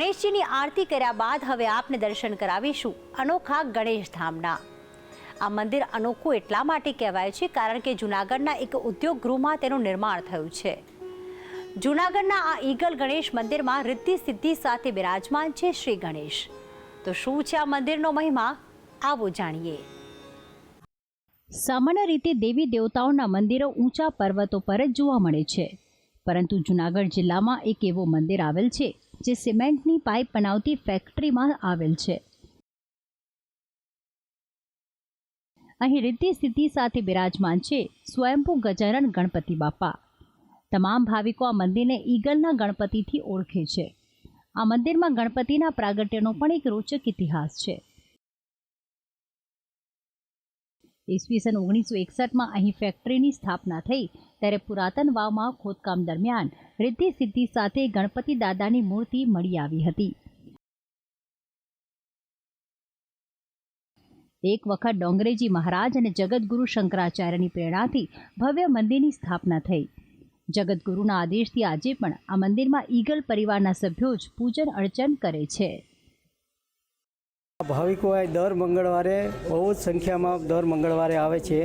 ગણેશજીની આરતી કર્યા બાદ હવે આપને દર્શન કરાવીશું અનોખા ગણેશ ધામના. આ મંદિર અનોખું એટલા માટે કહેવાય છે કારણ કે જૂનાગઢના એક ઉદ્યોગ ગૃહમાં તેનું નિર્માણ થયું છે. જૂનાગઢના આ ઈગલ ગણેશ મંદિરમાં રિદ્ધિ સિદ્ધિ સાથે બિરાજમાન છે શ્રી ગણેશ. તો શું છે આ મંદિરનો મહિમા? આવો જાણીએ. સામાન્ય રીતે દેવી દેવતાઓના મંદિરો ઊંચા પર્વતો પર જ જોવા મળે છે. પરંતુ જૂનાગઢ જિલ્લામાં એક એવો મંદિર આવેલ છે, જે સિમેન્ટની પાઇપ બનાવતી ફેક્ટરીમાં આવેલ છે. અહીં રિદ્ધિ સ્થિતિ સાથે બિરાજમાન છે સ્વયંભૂ ગજાનન ગણપતિ બાપા. તમામ ભાવિકો આ મંદિરને ઈગલના ગણપતિથી ઓળખે છે. આ મંદિરમાં ગણપતિના પ્રાગટ્યનો પણ એક રોચક ઇતિહાસ છે. ઈસવીસન ઓગણીસો એકસઠમાં અહીં ફેક્ટરીની સ્થાપના થઈ ત્યારે પુરાતન વાવમાં ખોદકામ દરમિયાન રિદ્ધિ સિદ્ધિ સાથે ગણપતિ દાદાની મૂર્તિ મળી આવી હતી. એક વખત ડોંગરેજી મહારાજ અને જગતગુરુ શંકરાચાર્યની પ્રેરણાથી ભવ્ય મંદિરની સ્થાપના થઈ. જગતગુરુના આદેશથી આજે પણ આ મંદિરમાં ઈગલ પરિવારના સભ્યો જ પૂજન અર્ચન કરે છે. ભાવિકોએ દર મંગળવારે બહુ જ સંખ્યામાં દર મંગળવારે આવે છે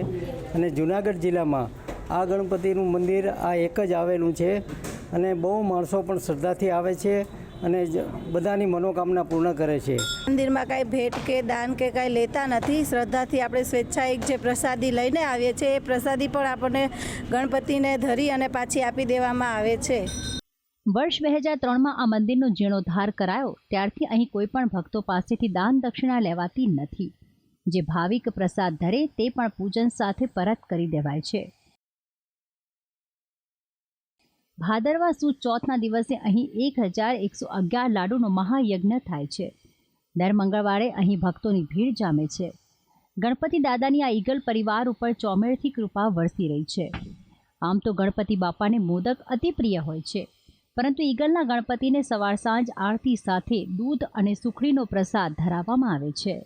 અને જુનાગઢ જિલ્લામાં આ ગણપતિનું મંદિર આ એક જ આવેલું છે અને બહુ માણસો પણ શ્રદ્ધાથી આવે છે અને બધાની મનોકામના પૂર્ણ કરે છે. મંદિરમાં કાંઈ ભેટ કે દાન કે કાંઈ લેતા નથી. શ્રદ્ધાથી આપણે સ્વેચ્છાએ જે પ્રસાદી લઈને આવીએ છીએ એ પ્રસાદી પણ આપણને ગણપતિને ધરી અને પાછી આપી દેવામાં આવે છે. વર્ષ બે હજાર ત્રણમાં આ મંદિરનો જીર્ણોદ્ધાર કરાયો ત્યારથી અહીં કોઈ પણ ભક્તો પાસેથી દાન દક્ષિણા લેવાતી નથી. જે ભાવિક પ્રસાદ ધરે તે પણ પૂજન સાથે પરત કરી દેવાય છે. ભાદરવા સુદ ચોથના દિવસે અહીં એક હજાર એકસો અગિયાર લાડુનો મહાયજ્ઞ થાય છે. દર મંગળવારે અહીં ભક્તોની ભીડ જામે છે. ગણપતિ દાદાની આ ઈગલ પરિવાર ઉપર ચોમેરથી કૃપા વરસી રહી છે. આમ તો ગણપતિ બાપાને મોદક અતિ પ્રિય હોય છે. પરંતુ ઈગલના ગણપતિને સવાર સાંજ આરતી સાથે દૂધ અને સુખડીનો પ્રસાદ ધરાવવામાં આવે છે.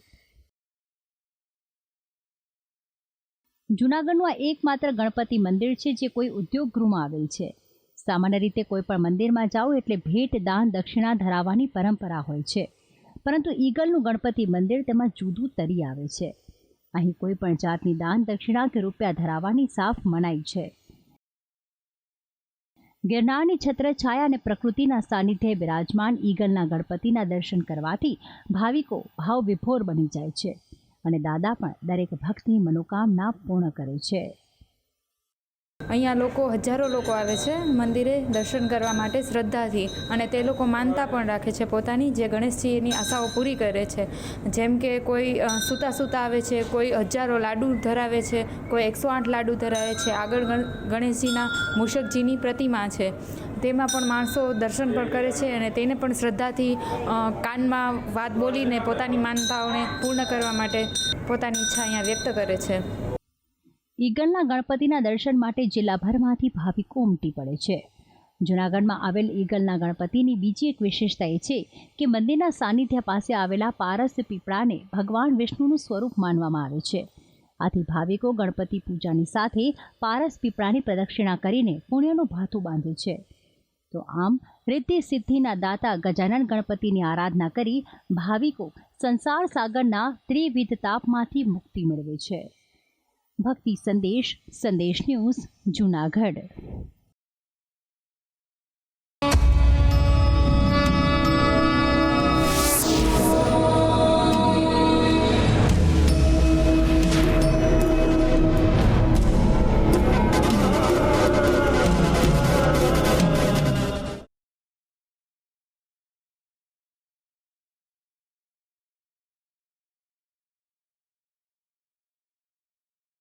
જૂનાગઢનું આ એકમાત્ર ગણપતિ મંદિર છે જે કોઈ ઉદ્યોગ ગૃહમાં આવેલ છે. સામાન્ય રીતે કોઈ પણ મંદિરમાં જાઓ એટલે ભેટ, દાન, દક્ષિણા ધરાવવાની પરંપરા હોય છે. પરંતુ ઈગલનું ગણપતિ મંદિર તેમાં જુદું તરી આવે છે. અહીં કોઈ પણ જાતની દાન, દક્ષિણા કે રૂપિયા ધરાવવાની સાફ મનાઈ છે. ગિરનારની છત્રછાયા અને પ્રકૃતિના સાનિધ્ય બિરાજમાન ઈગલના ગણપતિના દર્શન કરવાથી ભાવિકો ભાવ વિભોર બની જાય છે અને દાદા પણ દરેક ભક્તની મનોકામના પૂર્ણ કરે છે. અહીંયા લોકો, હજારો લોકો આવે છે મંદિરે દર્શન કરવા માટે શ્રદ્ધાથી અને તે લોકો માનતા પણ રાખે છે પોતાની જે ગણેશજીની આશાઓ પૂરી કરે છે. જેમ કે કોઈ સૂતા સૂતા આવે છે, કોઈ હજારો લાડુ ધરાવે છે, કોઈ એકસો આઠ લાડુ ધરાવે છે, આગળ ગણ- ગણેશજીના મૂષકજીની પ્રતિમા છે. તેમાં પણ માણસો દર્શન પણ કરે છે અને તેને પણ શ્રદ્ધાથી કાનમાં વાત બોલીને પોતાની માનતાઓને પૂર્ણ કરવા માટે પોતાની ઈચ્છા અહીંયા વ્યક્ત કરે છે. ઈગલના ગણપતિના દર્શન માટે જિલ્લાભરમાંથી ભાવિકો ઉમટી પડે છે. જૂનાગઢમાં આવેલ ઈગલના ગણપતિની બીજી એક વિશેષતા એ છે કે મંદિરના સાનિધ્ય પાસે આવેલા પારસ પીપળાને ભગવાન વિષ્ણુનું સ્વરૂપ માનવામાં આવે છે. આથી ભાવિકો ગણપતિ પૂજાની સાથે પારસ પીપળાની પ્રદક્ષિણા કરીને પુણ્યનું ભાથું બાંધે છે. તો આમ રિદ્ધિ સિદ્ધિના દાતા ગજાનન ગણપતિની આરાધના કરી ભાવિકો સંસાર સાગરના ત્રિવિધ તાપમાંથી મુક્તિ મેળવે છે. ભક્તિ સંદેશ સંદેશ ન્યૂઝ જૂનાગઢ.